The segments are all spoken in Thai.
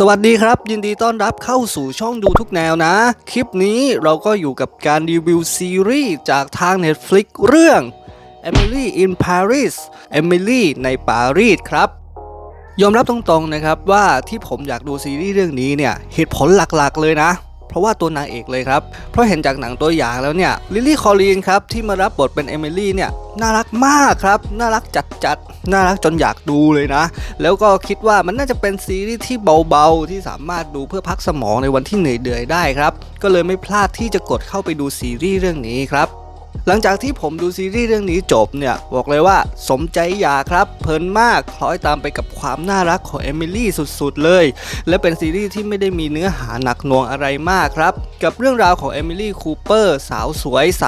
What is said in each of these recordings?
สวัสดีครับ ยินดีต้อนรับเข้าสู่ช่องดูทุกแนวนะ คลิปนี้เราก็อยู่กับการรีวิวซีรีส์จากทาง Netflix เรื่อง Emily in Paris Emily ในปารีสครับ ยอมรับตรงๆนะครับว่าที่ผมอยากดูซีรีส์เรื่องนี้เนี่ย เหตุผลหลักๆเลยนะ เพราะว่าตัวนางเอกเลยครับ เพราะเห็นจากหนังตัวอย่างแล้วเนี่ยลิลลี่คอลีนครับที่มารับบทเป็นเอมิลี่เนี่ยน่ารักมากครับ น่ารักจัดๆน่ารักจนอยากดูเลยนะ แล้วก็คิดว่ามันน่าจะเป็นซีรีส์ที่เบาๆ ที่สามารถดูเพื่อพักสมองในวันที่เหนื่อยเดือยได้ครับ ก็เลยไม่พลาดที่จะกดเข้าไปดูซีรีส์เรื่องนี้ครับ หลังจากที่ผมดูซีรีส์เรื่องนี้จบเนี่ย บอกเลยว่าสมใจอยากครับ เพลินมากคล้อยตามไปกับความน่ารักของเอมิลี่สุดๆเลย และเป็นซีรีส์ที่ไม่ได้มีเนื้อหาหนักหน่วงอะไรมากครับ กับเรื่องราวของเอมิลี่คูเปอร์สาวสวยใส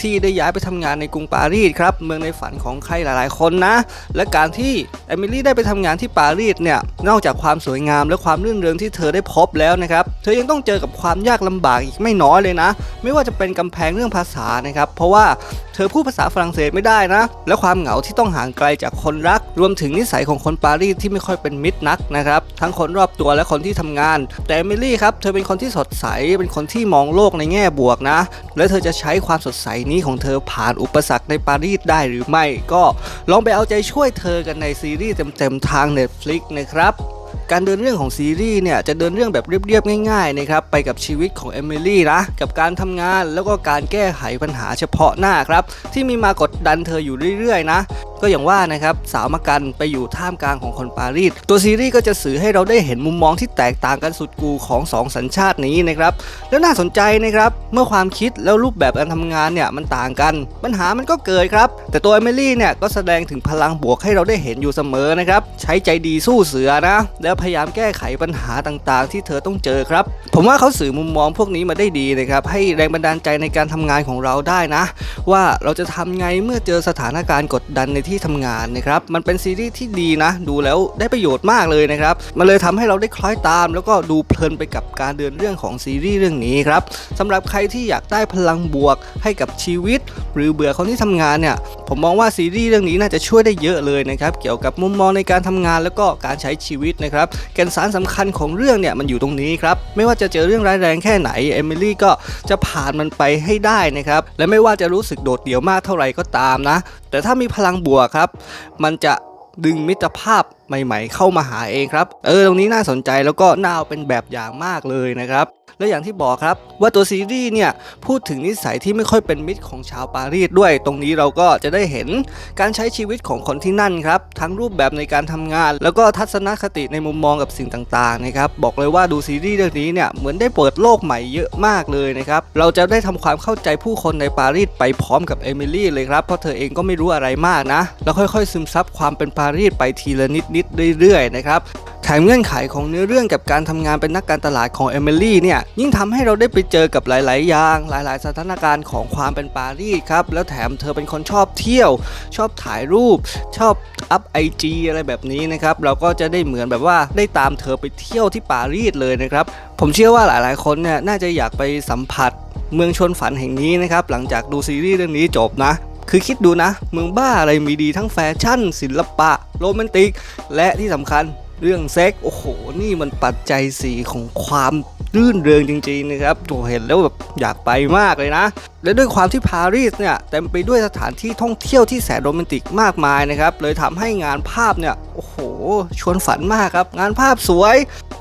ที่ได้ย้ายไปทำงานในกรุงปารีสครับ เมืองในฝันของใครหลายๆคนนะ และการที่เอมิลี่ได้ไปทำงานที่ปารีสเนี่ยนอกจากความสวยงามและความรื่นเริงที่เธอได้พบแล้วนะครับเธอยังต้องเจอกับความยากลำบากอีกไม่น้อยเลยนะ ไม่ว่าจะเป็นกำแพงเรื่องภาษานะครับเพราะว่าเธอพูดภาษาฝรั่งเศสไม่ได้นะ และความเหงาที่ต้องห่างไกลจากคนรัก รวมถึงนิสัยของคนปารีสที่ไม่ค่อยเป็นมิตรนักนะครับ ทั้งคนรอบตัวและคนที่ทำงาน แต่เอมิลี่ครับ เธอเป็นคนที่สดใส เป็นคนที่มองโลกในแง่บวกนะ และเธอจะใช้ความสดใสนี้ของเธอผ่านอุปสรรคในปารีสได้หรือไม่ ก็ลองไปเอาใจช่วยเธอกันในซีรีส์เต็มๆทาง Netflix นะครับการเดินเรื่องของซีรีส์เนี่ยจะเดินเรื่องแบบเรียบๆง่ายๆนะครับไปกับชีวิตของเอมิลี่นะกับการทำงานแล้วก็การแก้ไขปัญหาเฉพาะหน้าครับที่มีมากดดันเธออยู่เรื่อยๆนะก็อย่างว่านะครับสาวมากันไปอยู่ท่ามกลางของคนปารีสตัวซีรีส์ก็จะสื่อให้เราได้เห็นมุมมองที่แตกต่างกันสุดกูของสองสัญชาตินี้นะครับแล้วน่าสนใจนะครับเมื่อความคิดแล้วรูปแบบการทำงานเนี่ยมันต่างกัน ปัญหามันก็เกิดครับ แต่ตัวเอมิลี่เนี่ยก็แสดงถึงพลังบวกให้เราได้เห็นอยู่เสมอนะครับใช้ใจดีสู้เสือนะแล้วพยายามแก้ไขปัญหาต่างๆ ที่เธอต้องเจอครับ ผมว่าเขาสื่อมุมมองพวกนี้มาได้ดีนะครับ ให้แรงบันดาลใจในการทำงานของเราได้นะ ว่าเราจะทำไงเมื่อเจอสถานการณ์กดดันในที่ทำงานนะครับ มันเป็นซีรีส์ที่ดีนะ ดูแล้วได้ประโยชน์มากเลยนะครับ มันเลยทำให้เราได้คล้อยตาม แล้วก็ดูเพลินไปกับการเดินเรื่องของซีรีส์เรื่องนี้ครับสำหรับใครที่อยากได้พลังบวกให้กับชีวิต หรือเบื่อคนที่ทำงานเนี่ยผมมองว่าซีรีส์เรื่องนี้น่าจะช่วยได้เยอะเลยนะครับเกี่ยวกับมุมมองในการทำงานแล้วก็การใช้ชีวิตนะครับแก่นสารสำคัญของเรื่องเนี่ยมันอยู่ตรงนี้ครับไม่ว่าจะเจอเรื่องร้ายแรงแค่ไหนเอมิลี่ก็จะผ่านมันไปให้ได้นะครับและไม่ว่าจะรู้สึกโดดเดี่ยวมากเท่าไหร่ก็ตามนะ แต่ถ้ามีพลังบวกครับ มันจะดึงมิตรภาพใหม่ๆเข้ามาหาเองครับ เออตรงนี้น่าสนใจแล้วก็น่าเอาเป็นแบบอย่างมากเลยนะครับและอย่างที่บอกครับว่าตัวซีรีส์เนี่ยพูดถึงนิสัยที่ไม่ค่อยเป็นมิตรของชาวปารีสด้วย ตรงนี้เราก็จะได้เห็นการใช้ชีวิตของคนที่นั่นครับ ทั้งรูปแบบในการทำงาน แล้วก็ทัศนคติในมุมมองกับสิ่งต่างๆนะครับบอกเลยว่าดูซีรีส์เรื่องนี้เนี่ยเหมือนได้เปิดโลกใหม่เยอะมากเลยนะครับเราจะได้ทำความเข้าใจผู้คนในปารีสไปพร้อมกับเอมิลี่เลยครับเพราะเธอเองก็ไม่รู้อะไรมากนะแล้วค่อยๆ ซึมซับความเป็นปารีสไปทีละนิดๆเรื่อยๆนะครับแถมเงื่อนไขของเนื้อเรื่องกับการทำงานเป็นนักการตลาดของเอมิลี่เนี่ยยิ่งทำให้เราได้ไปเจอกับหลาย ๆ อย่าง หลาย ๆ สถานการณ์ของความเป็นปารีสครับแล้วแถมเธอเป็นคนชอบเที่ยว ชอบถ่ายรูป ชอบอัพไอจีอะไรแบบนี้นะครับเราก็จะได้เหมือนแบบว่าได้ตามเธอไปเที่ยวที่ปารีสเลยนะครับผมเชื่อว่าหลาย ๆ คนเนี่ยน่าจะอยากไปสัมผัสเมืองชนฝันแห่งนี้นะครับหลังจากดูซีรีส์เรื่องนี้จบนะ คือคิดดูนะ เมืองบ้าอะไรมีดีทั้งแฟชั่น ศิลปะ โรแมนติก และที่สำคัญเรื่องเซ็ก โอ้โห นี่มันปัจจัยสีของความรื่นเริงจริงๆนะครับโหเห็นแล้วแบบอยากไปมากเลยนะ และด้วยความที่ปารีสเนี่ยเต็มไปด้วยสถานที่ท่องเที่ยวที่แสนโรแมนติกมากมายนะครับ เลยทำให้งานภาพเนี่ย โอ้โห ชวนฝันมากครับ งานภาพสวย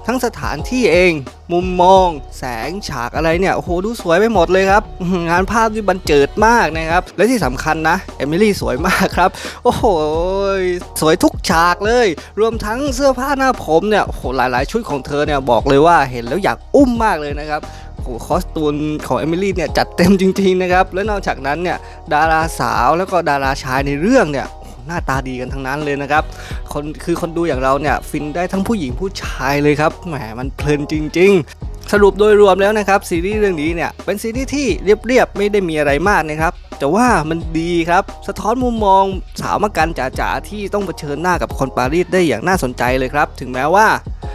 ทั้งสถานที่เอง มุมมอง แสงฉากอะไรเนี่ยโอ้โหดูสวยไปหมดเลยครับงานภาพที่บันเจิดมากนะครับและที่สำคัญนะเอมิลี่สวยมากครับโอ้โหสวยทุกฉากเลย รวมทั้งเสื้อผ้าหน้าผมเนี่ยโอ้โหหลาย ๆ ชุดของเธอเนี่ยบอกเลยว่าเห็นแล้วอยากอุ้มมากเลยนะครับโอ้คอสตูมของเอมิลี่เนี่ยจัดเต็มจริงๆนะครับ และนอกจากนั้นเนี่ยดาราสาวแล้วก็ดาราชายในเรื่องเนี่ย หน้าตาดีกันทั้งนั้นเลยนะครับคนคือคนดูอย่างเราเนี่ยฟินได้ทั้งผู้หญิงผู้ชายเลยครับแหมมันเพลินจริง ๆ สรุปโดยรวมแล้วนะครับซีรีส์เรื่องนี้เนี่ยเป็นซีรีส์ที่เรียบๆไม่ได้มีอะไรมากนะครับแต่ว่ามันดีครับ สะท้อนมุมมองสาวมากันจ๋าๆที่ต้องเผชิญหน้ากับคนปารีสได้อย่างน่าสนใจเลยครับ ถึงแม้ว่า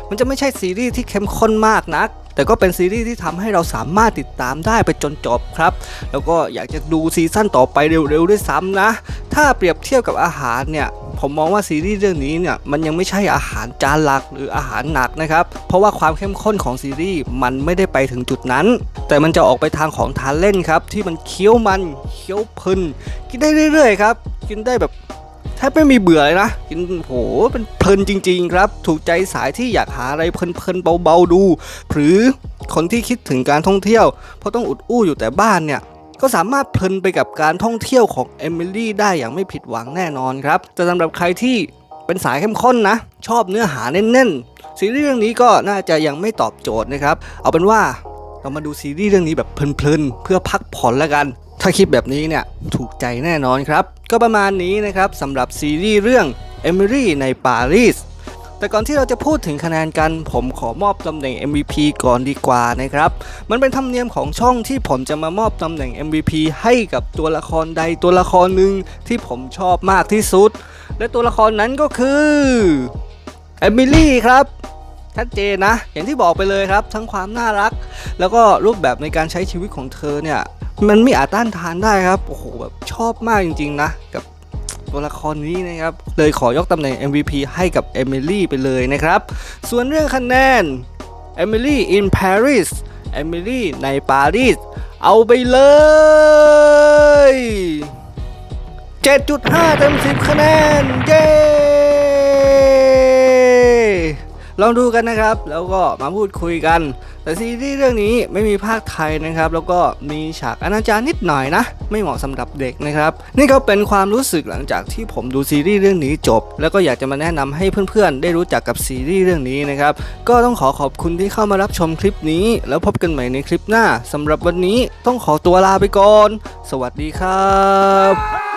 มันจะไม่ใช่ซีรีส์ที่เข้มข้นมากนัก แต่ก็เป็นซีรีส์ที่ทำให้เราสามารถติดตามได้ไปจนจบครับ แล้วก็อยากจะดูซีซั่นต่อไปเร็วๆด้วยซ้ำนะ ถ้าเปรียบเทียบกับอาหารเนี่ยผมมองว่าซีรีส์เรื่องนี้เนี่ยมันยังไม่ใช่อาหารจานหลักหรืออาหารหนักนะครับ เพราะว่าความเข้มข้นของซีรีส์มันไม่ได้ไปถึงจุดนั้น แต่มันจะออกไปทางของทานเล่นครับ ที่มันเคี้ยวมันเคี้ยวพลินกินได้เรื่อยๆครับ กินได้แบบ แทบไม่มีเบื่อเลยนะกินโหเป็นเพลินจริง ๆ ครับ ถูกใจสายที่อยากหาอะไรเพลินๆเบาๆดู หรือคนที่คิดถึงการท่องเที่ยว เพราะต้องอุดอู้อยู่แต่บ้านเนี่ยก็สามารถเพลินไปกับการท่องเที่ยวของเอมิลี่ได้อย่างไม่ผิดหวังแน่นอนครับแต่สำหรับใครที่เป็นสายเข้มข้นนะ ชอบเนื้อหาแน่นๆซีรีส์เรื่องนี้ก็น่าจะยังไม่ตอบโจทย์นะครับ เอาเป็นว่าเรามาดูซีรีส์เรื่องนี้แบบเพลินๆเพื่อพักผ่อนแล้วกัน ถ้าคิดแบบนี้เนี่ยถูกใจแน่นอนครับ ก็ประมาณนี้นะครับสำหรับซีรีส์เรื่อง Emily ในปารีสแต่ก่อนที่เราจะพูดถึงคะแนนกัน ผมขอมอบตำแหน่ง MVP ก่อนดีกว่านะครับ มันเป็นธรรมเนียมของช่องที่ผมจะมามอบตำแหน่ง MVP ให้กับตัวละครใดตัวละครหนึ่งที่ผมชอบมากที่สุด และตัวละครนั้นก็คือเอมิลี่ครับชัดเจนนะ อย่างที่บอกไปเลยครับ ทั้งความน่ารัก แล้วก็รูปแบบในการใช้ชีวิตของเธอเนี่ย มันไม่อาจต้านทานได้ครับ โอ้โหแบบชอบมากจริงๆนะ กับตัวละครนี้นะครับ เลยขอยกตำแหน่ง MVP ให้กับเอมิลี่ไปเลยนะครับ ส่วนเรื่องคะแนน Emily in Paris Emily ในปารีส เอาไปเลย 7.5 เต็ม 10 คะแนน เย้ลองดูกันนะครับ แล้วก็มาพูดคุยกัน แต่ซีรีส์เรื่องนี้ไม่มีภาคไทยนะครับ แล้วก็มีฉากอนาจารนิดหน่อยนะ ไม่เหมาะสำหรับเด็กนะครับ นี่ก็เป็นความรู้สึกหลังจากที่ผมดูซีรีส์เรื่องนี้จบ แล้วก็อยากจะมาแนะนำให้เพื่อนๆ ได้รู้จักกับซีรีส์เรื่องนี้นะครับ ก็ต้องขอขอบคุณที่เข้ามารับชมคลิปนี้ แล้วพบกันใหม่ในคลิปหน้าสำหรับวันนี้ต้องขอตัวลาไปก่อน สวัสดีครับ